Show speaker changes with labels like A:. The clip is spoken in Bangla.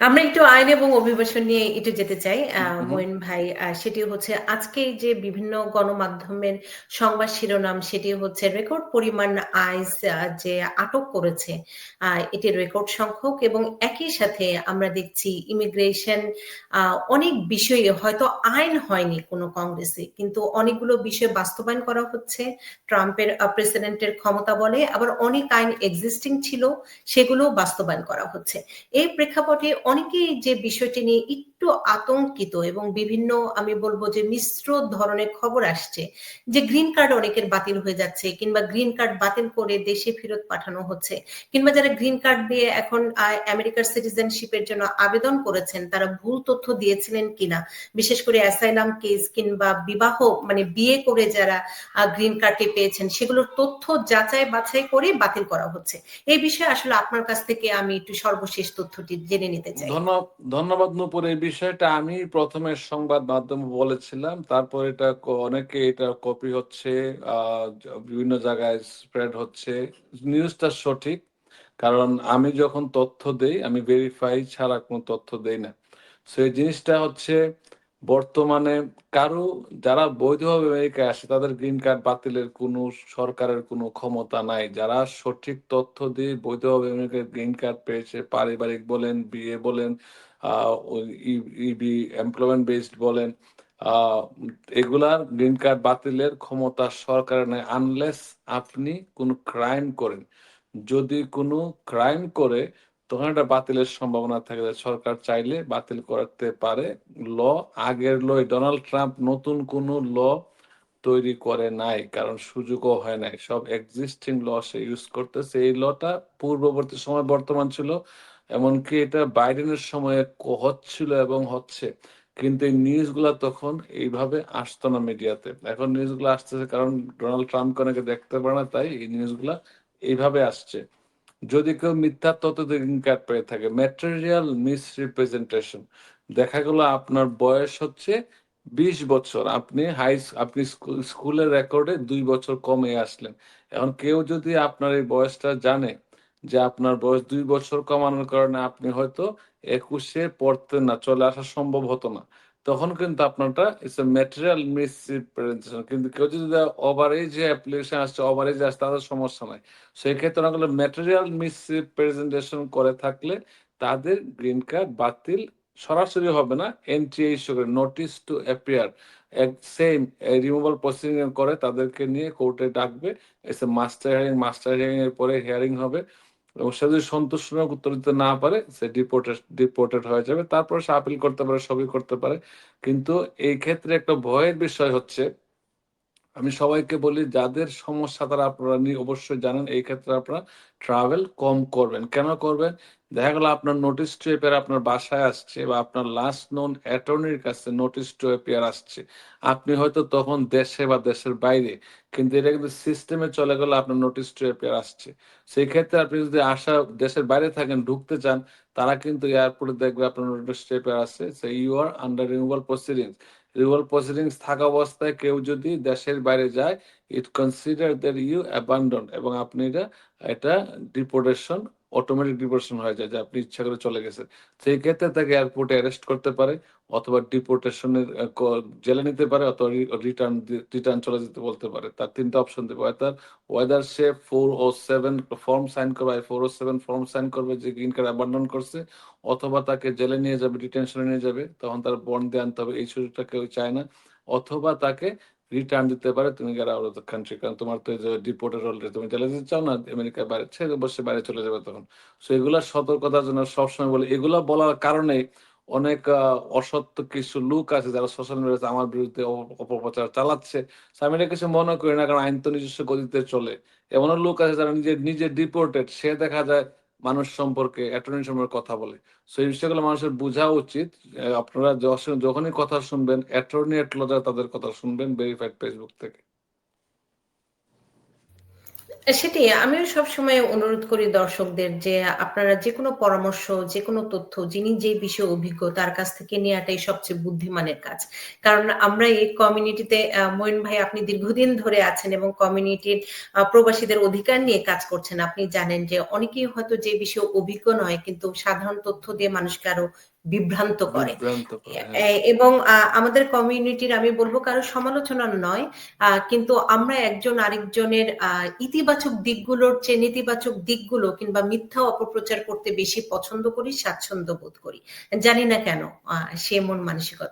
A: আমরা একটু আইন এবং অভিবাসন নিয়ে একটু যেতে চাই মঈন ভাই সেটি হচ্ছে আজকে যে বিভিন্ন গণমাধ্যমের সংবাদ শিরোনাম সেটি হচ্ছে রেকর্ড পরিমাণ আইস যে আটক করেছে এটি রেকর্ড সংখ্যক এবং একই সাথে আমরা দেখছি ইমিগ্রেশন অনেক বিষয়ে হয়তো আইন হয়নি কোনো কংগ্রেসে কিন্তু অনেকগুলো বিষয় বাস্তবায়ন করা হচ্ছে। ট্রাম্পের প্রেসিডেন্টের ক্ষমতা বলে আবার অনেক আইন এক্সিস্টিং ছিল সেগুলো বাস্তবায়ন করা হচ্ছে। এই প্রেক্ষাপটে অনেকেই যে বিষয়টি নিয়ে একটু আতঙ্কিত এবং বিভিন্ন, আমি বলব যে মিশ্র ধরনের খবর আসছে যে গ্রিন কার্ড অনেকের বাতিল হয়ে যাচ্ছে কিংবা গ্রিন কার্ড বাতিল করে দেশে ফেরত পাঠানো হচ্ছে। কিংবা যারা গ্রিন কার্ড দিয়ে এখন আমেরিকার সিটিজেনশিপের জন্য আবেদন করেছেন, তারা ভুল তথ্য দিয়েছিলেন কিনা? বিশেষ করে অ্যাসাইলাম কেস কিংবা বিবাহ মানে বিয়ে করে যারা গ্রিন কার্ডটি পেয়েছেন, সেগুলোর তথ্য যাচাই বাছাই করে বাতিল করা হচ্ছে। এই বিষয়ে আসলে আপনার কাছ থেকে আমি একটু সর্বশেষ তথ্যটি জেনে নিতে
B: ধন্যবাদ নূপুর, এই বিষয়টা আমি প্রথমে সংবাদ মাধ্যম বলেছিলাম, তারপর এটা অনেকে এটা কপি হচ্ছে বিভিন্ন জায়গায় স্প্রেড হচ্ছে। নিউজটা সঠিক, কারণ আমি যখন তথ্য দেই, আমি ভেরিফাই ছাড়া কোনো তথ্য দেই না। সেই জিনিসটা হচ্ছে বর্তমানে কারও যারা বৈধভাবে আমেরিকায় আসে, তাদের গ্রিন কার্ড বাতিলের কোনো সরকারের কোনো ক্ষমতা নাই। যারা সঠিক তথ্য দিয়ে বৈধভাবে আমেরিকায় গ্রিন কার্ড পেয়েছে, পারিবারিক বলেন, বিয়ে বলেন ইবি এমপ্লয়মেন্ট বেসড বলেন এগুলার গ্রিন কার্ড বাতিলের ক্ষমতা সরকারের নেই আনলেস আপনি কোনো ক্রাইম করেন। যদি কোনো ক্রাইম করে তখন এটা বাতিলের সম্ভাবনা থাকে সরকার চাইলে বাতিল করতে পারে। ল, আগের ল ডোনাল্ড ট্রাম্প নতুন কোন ল তৈরি করে নাই, কারণ সুযোগও হয় নাই। সব এক্সিস্টিং ল সে ইউজ করতেছে। এই লটা পূর্ববর্তী সময় বর্তমান ছিল, এমনকি এটা বাইডেনের সময়ে হচ্ছিল এবং হচ্ছে। কিন্তু এই নিউজগুলা তখন এইভাবে আসতো না মিডিয়াতে। এখন নিউজগুলো আসতেছে কারণ ডোনাল্ড ট্রাম্প অনেকে দেখতে পারে না, তাই এই নিউজগুলা এইভাবে আসছে। যদি কেউ মিথ্যা তথ্য কার্ড পেয়ে থাকে ম্যাটেরিয়াল মিসরিপ্রেজেন্টেশন দেখা গেল আপনার বয়স হচ্ছে বিশ বছর, আপনি হাই আপনি স্কুলের রেকর্ডে দুই বছর কমে আসলেন। এখন কেউ যদি আপনার এই বয়সটা জানে যে আপনার বয়স দুই বছর কমানোর কারণে আপনি হয়তো একুশে পড়তেন না, চলে আসা সম্ভব হতো না। তখন কিন্তু আপনারটা ইটস এ ম্যাটেরিয়াল মিসরিপ্রেজেন্টেশন কিন্তু কেউ যদি ওভার এজ অ্যাপ্লিকেশন আসছে ওভার এজ আসছে, তাদের সমস্যা নাই। সেই ক্ষেত্রে অনেকগুলো ম্যাটেরিয়াল মিসরিপ্রেজেন্টেশন করে থাকলে তাদের গ্রিন কার্ড বাতিল সরাসরি হবে না এন্ট্রি ইস্যু করে নোটিস টু অ্যাপিয়ার এক সেম রিমুভাল প্রসিডিং করে তাদেরকে নিয়ে কোর্টে ডাকবে, এসে মাস্টার হিয়ারিং মাস্টার হিয়ারিং এর পরে হিয়ারিং হবে। এবং সে যদি সন্তুষ্টজনক উত্তর দিতে না পারে, সে ডিপোর্টেড ডিপোর্টেড হয়ে যাবে। তারপর সে আপিল করতে পারে, সবই করতে পারে। কিন্তু এই ক্ষেত্রে একটা ভয়ের বিষয় হচ্ছে, আমি সবাইকে বলি, যাদের সমস্যা তারা আপনারা অবশ্যই জানেন, এই ক্ষেত্রে আপনারা ট্রাভেল কম করবেন। কেন করবেন? দেখা গেল আপনার নোটিস টু এপিয়ার আপনার বাসায় আসছে বা আপনার লাস্ট নোন অ্যাটর্নির কাছে নোটিস টু এপিয়ার আসছে। আপনি হয়তো তখন দেশে বা দেশের বাইরে, কিন্তু এটা কিন্তু সিস্টেমে চলে গেলে আপনার নোটিস টু এপিয়ার আসছে। সেই ক্ষেত্রে আপনি যদি আসা, দেশের বাইরে থাকেন, ঢুকতে চান, তারা কিন্তু এয়ারপোর্টে দেখবে আপনার নোটিস টু এপিয়ার আসছে। Say you are under removal proceedings removal proceedings থাকা অবস্থায় কেউ যদি দেশের বাইরে যায় it consider that you abandon এবং আপনি এটা এটা ডিপোর্টেশন অটোমেটিক ডিপোর্টেশন হয়ে যায়, যে আপনি ইচ্ছা করে চলে গেছেন। সেই ক্ষেত্রে তাকে এয়ারপোর্টে অ্যারেস্ট করতে পারে অথবা ডিপোর্টেশনের জেলে নিতে পারে অথবা রিটার্ন রিটার্ন চলে যেতে বলতে পারে। তার তিনটা অপশন দেবে। তার ওয়েদার সে four o seven form sign করবে four o seven form sign করবে যে গ্রিন কার্ড অ্যাবান্ডন করছে, অথবা তাকে জেলে নিয়ে যাবে ডিটেনশনে নিয়ে যাবে, তখন তার বন্ড দিয়ে আনতে হবে। এই সুযোগটা কেউ চায় না। অথবা তাকে রিটার্ন দিতে পারে, তুমি get out of the country কারণ তোমার তো ডিপোর্টেড অলরেডি তুমি চলে যেতে চাও না, আমেরিকার বাইরে, ছেড়ে বসে বাইরে চলে যাবে তখন। সো এগুলা সতর্কতার জন্য সবসময় বলে, এগুলা বলার কারণে অনেক অসত্য কিছু লোক আছে যারা সোশ্যাল মিডিয়াতে আমার বিরুদ্ধে অপপ্রচার চালাচ্ছে। আমি এটা কিছু মনে করি না, কারণ আইন তো নিজস্ব গতিতে চলে। এমনও লোক আছে যারা নিজে নিজে ডিপোর্টেড সে দেখা যায় মানুষ সম্পর্কে অ্যাটর্নি সম্পর্কে কথা বলে। সো এই বিষয়গুলো মানুষের বোঝা উচিত। আপনারা যখনই কথা শুনবেন অ্যাটর্নি এট লজার তাদের কথা শুনবেন ভেরিফাইড ফেসবুক থেকে।
A: সেটাই আমিও সবসময় অনুরোধ করি দর্শকদের যে আপনারা যেকোনো পরামর্শ, যেকোনো তথ্য যিনি যে বিষয়ে অভিজ্ঞ তার কাছ থেকে নেওয়াটাই সবচেয়ে বুদ্ধিমানের কাজ। কারণ আমরা এই কমিউনিটিতে মইন ভাই আপনি দীর্ঘদিন ধরে আছেন এবং কমিউনিটির প্রবাসীদের অধিকার নিয়ে কাজ করছেন। আপনি জানেন যে অনেকেই হয়তো যে বিষয়ে অভিজ্ঞ নয় কিন্তু সাধারণ তথ্য দিয়ে মানুষকে আরও বিভ্রান্ত করে।
B: হ্যাঁ।
A: এবং আমাদের কমিউনিটির আমি বলব কারও সমালোচনা নয়। কিন্তু আমরা একজন আরেকজনের আহ ইতিবাচক দিকগুলোর চেয়ে নেতিবাচক দিকগুলো কিংবা মিথ্যা অপপ্রচার করতে বেশি পছন্দ করি, স্বাচ্ছন্দ্য বোধ করি। জানি না কেন সে মন মানসিকতা।